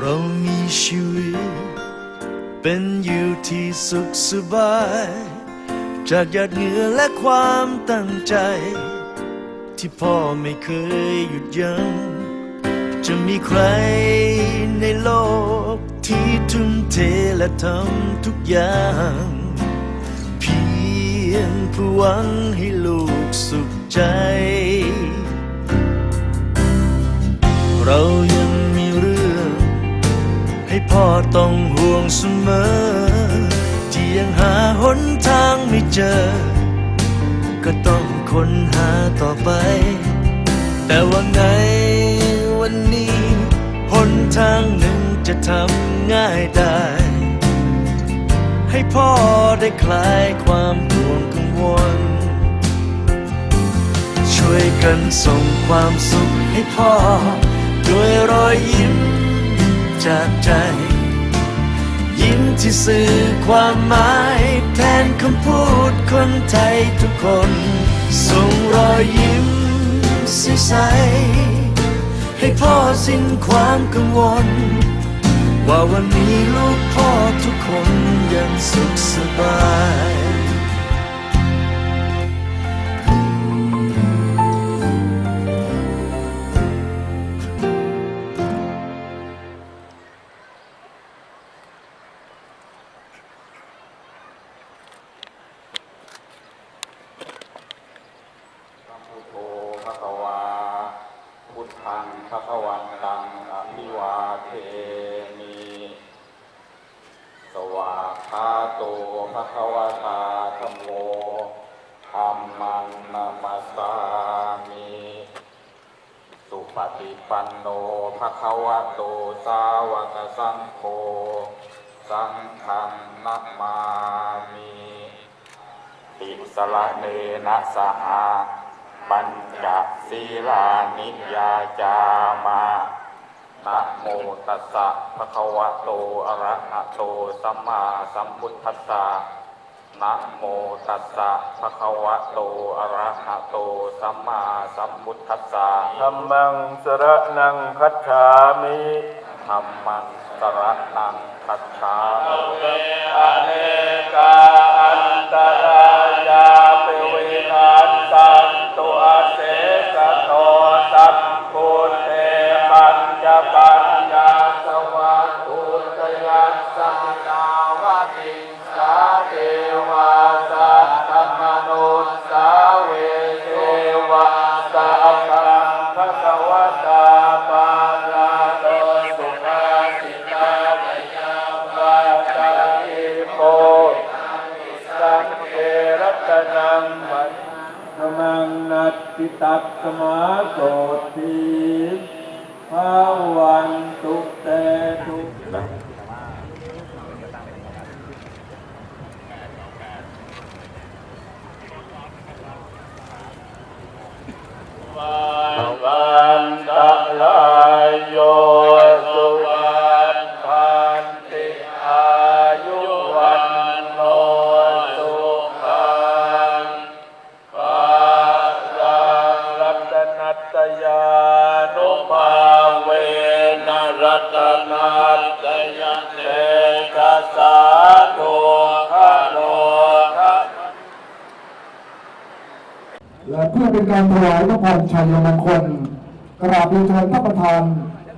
เรามีชีวิต เป็นอยู่ที่สุขสบาย จากหยาดเหงื่อและความตั้งใจ ที่พ่อไม่เคยหยุดยัง้งจะมีใครในโลกที่ทุ่มเทและทำทุกอย่าง เพียงเพื่อหวังให้ลูกสุขใจ เรา พ่อต้องห่วงเสมอ ที่ยังหาหนทางไม่เจอ ก็ต้องค้นหาต่อไป แต่ว่าไงวันนี้หนทางหนึ่งจะทำง่ายได้ ให้พ่อได้คลายความห่วงกังวล ช่วยกันส่งความสุขให้พ่อ ด้วยรอยยิ้ม จากใจ ยิ้มที่สื่อความหมาย แทนคำพูดคนไทยทุกคน ส่งรอยยิ้มใสๆให้พ่อสิ้นความกังวล ว่าวันนี้ลูกพ่อทุกคนยังสุขสบาย ฏิปันโนภะคะวะโตสาวกสังโฆสังฆังนัมมามิติสละเนนะสหาปัญจศีลานิยาจามานะโมตัสสะภะคะวะโตอะระหะโตสัมมาสัมพุทธัสสะ นะโมตัสสะภะคะวะโต อะระหะโต สัมมาสัมพุทธัสสะธัมมังสรนังคัจฉามิธัมมังสรณังคัจฉามิเวอเนกาอันตรา นัตติตัสสมาโสตีภาวันตุเตตุ ตนัตยเนกสาโทคโนทะและเพื่อเป็นการถวายพระพรชัยมงคล กราบเรียนเชิญท่านประธาน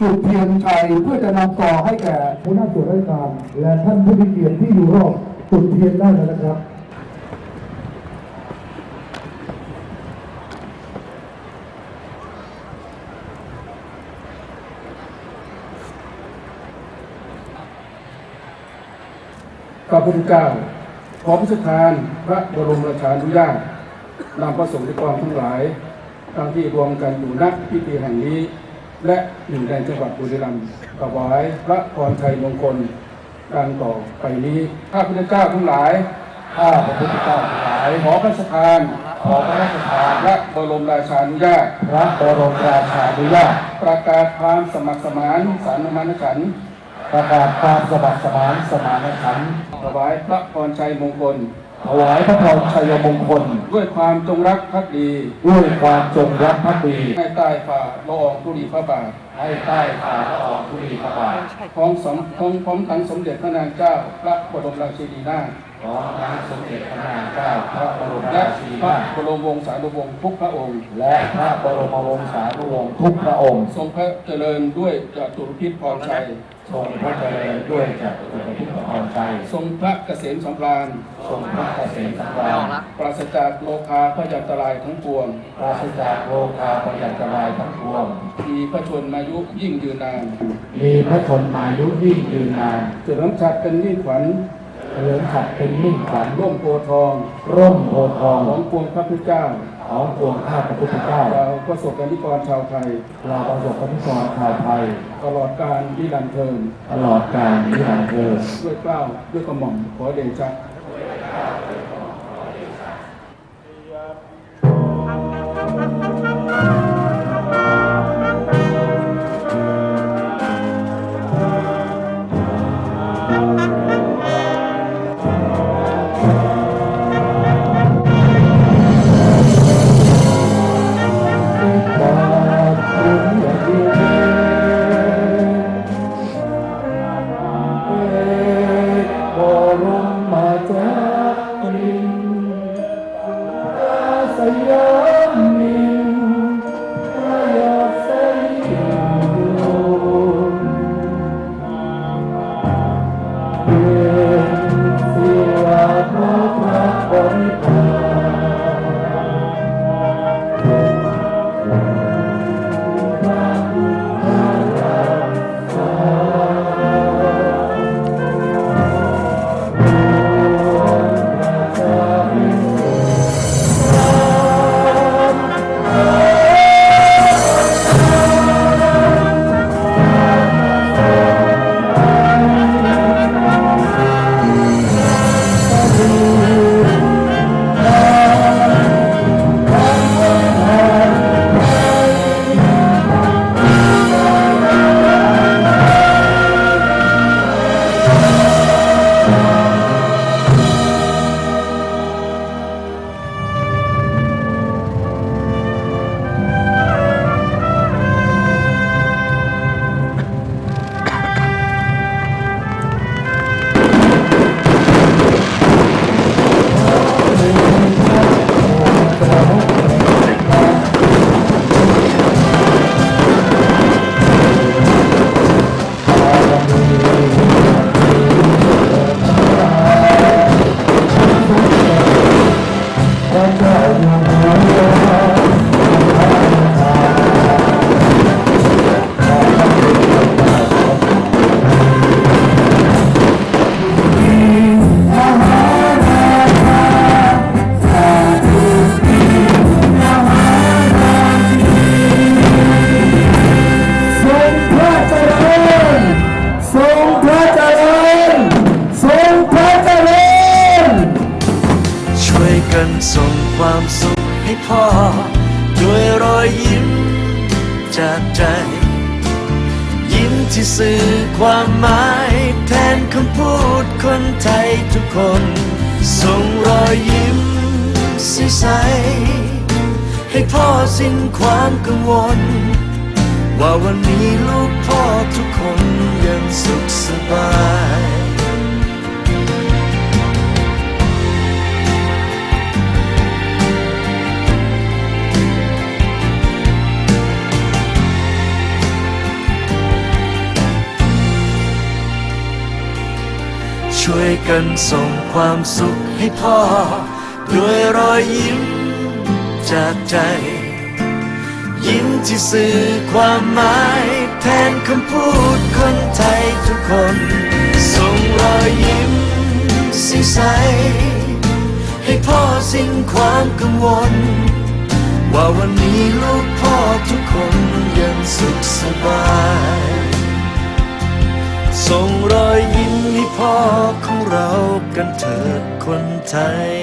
จุดเทียนชัยเพื่อจะนำต่อให้แก่หัวหน้าส่วนราชการ และท่านผู้มีเกียรติที่อยู่รอบจุดเทียนได้เลยนะครับ ข้าพุทธเจ้าขอพระราชทานพระบรมราชานุญาตนำพระสงฆ์ในิกรทั้งหลายทั้งที่รวมกันอยู่ณพิธีแห่งนี้ และอยู่ในจังหวัดบุรีรัมย์ถวายพระพรชัยมงคลดังต่อไปนี้ข้าพุทธเจ้าทั้งหลายข้าพระพุทธเจ้าทั้งหลายขอพระราชทานขอพระราชทานพระบรมราชานุญาตพระบรมราชานุญาตประกาศความสมัครสมานสานมานฉันท์ ประกาศความสมัครสมานสมานฉันท์ถวายพระพรชัยมงคล ถวายพระพรชัยมงคล ด้วยความจงรักภักดี ด้วยความจงรักภักดี ให้ใต้ฝ่าละอองธุลีพระบาท ให้ใต้ฝ่าละอองธุลีพระบาทพร้อมสมพร้อมพร้อมทั้งสมเด็จพระนางเจ้า พระบรมราชินีนาถของทั้งสมเด็จพระนางเจ้าพระบรมและราชินีพระนาถบรมวงศานุวงศ์ทุกพระองค์ และพระบรมวงศานุวงศ์ทุกพระองค์ ทรงพระเจริญด้วยจตุรพิษพรชัย ทรงพระเจริญด้วยจักรพรรดิพรชัยทรงพระเกษมสำราญ ทรงพระเกษมสำราญปราศจากโลคาพยันตรายทั้งปวง ปราศจากโลกาพยันตรายทั้งปวง มีพระชนมายุยิ่งยืนนาน มีพระชนมายุยิ่งยืนนานเฉลิมฉัตรเป็นมิ่งขวัญเฉลิมฉัตรเป็นมิ่งขวัญร่มโพธิ์ทอง ร่มโพธิ์ทองของปวงพระพุทธเจ้า ของปวงข้าพระพุทธเจ้าเราประสบกนิกรชาวไทย เราประสบกนิกรชาวไทย ตลอดการนิรันดร์เทินตลอดกาลนิรันดร์เทอญด้วยเกล้าวด้วยกระหม่อมขอเดชะ ที่สื่อความหมายแทนคำพูดคนไทยทุกคน ส่งรอยยิ้มใสๆให้พ่อสิ้นความกังวล ว่าวันนี้ลูกพ่อทุกคนยังสุขสบาย กันส่งความสุขให้พ่อ ด้วยรอยยิ้มจากใจ ยิ้มที่สื่อความหมายแทนคำพูดคนไทยทุกคน ส่งรอยยิ้มสีใส ให้พ่อสิ้นความกังวล ว่าวันนี้ลูกพ่อทุกคน กันเถิดคนไทย